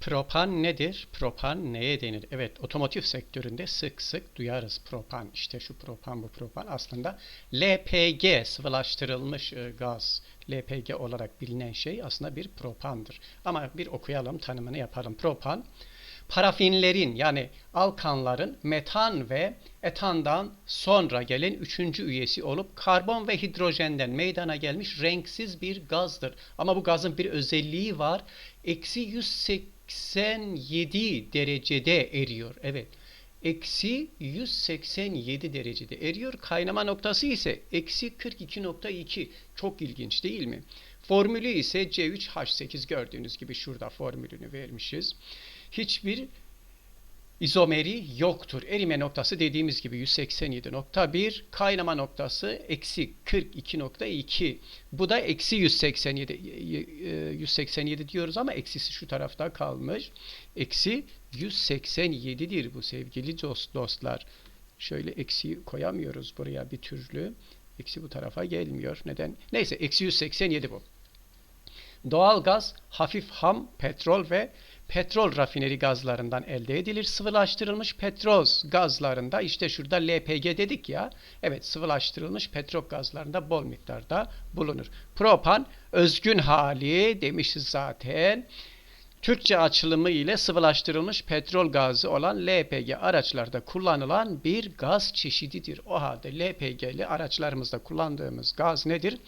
Propan nedir? Propan neye denir? Evet, otomotiv sektöründe sık sık duyarız propan. İşte şu propan, bu propan. Aslında LPG, sıvılaştırılmış e, gaz, LPG olarak bilinen şey aslında bir propandır. Ama bir okuyalım, tanımını yapalım. Propan, parafinlerin yani alkanların metan ve etandan sonra gelen üçüncü üyesi olup karbon ve hidrojenden meydana gelmiş renksiz bir gazdır. Ama bu gazın bir özelliği var. Eksi 187 derecede eriyor. Evet. Eksi 187 derecede eriyor. Kaynama noktası ise eksi 42.2. Çok ilginç değil mi? Formülü ise C3H8 gördüğünüz gibi şurada formülünü vermişiz. Hiçbir izomeri yoktur. Erime noktası dediğimiz gibi 187.1, kaynama noktası eksi 42.2. Bu da eksi 187. 187 diyoruz ama eksisi şu tarafta kalmış. Eksi 187'dir bu sevgili dost, dostlar. Şöyle eksi koyamıyoruz buraya bir türlü. Eksi bu tarafa gelmiyor. Neden? Neyse eksi 187 bu. Doğal gaz, hafif ham, petrol ve petrol rafineri gazlarından elde edilir. Sıvılaştırılmış petrol gazlarında işte şurada LPG dedik ya. Evet sıvılaştırılmış petrol gazlarında bol miktarda bulunur. Propan özgün hali demişiz zaten. Türkçe açılımı ile sıvılaştırılmış petrol gazı olan LPG araçlarda kullanılan bir gaz çeşididir. O halde LPG'li araçlarımızda kullandığımız gaz nedir?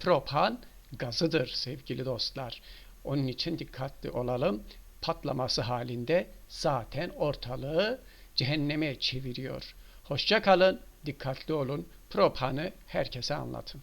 Propan gazıdır sevgili dostlar. Onun için dikkatli olalım. Patlaması halinde zaten ortalığı cehenneme çeviriyor. Hoşça kalın, dikkatli olun. Propanı herkese anlatın.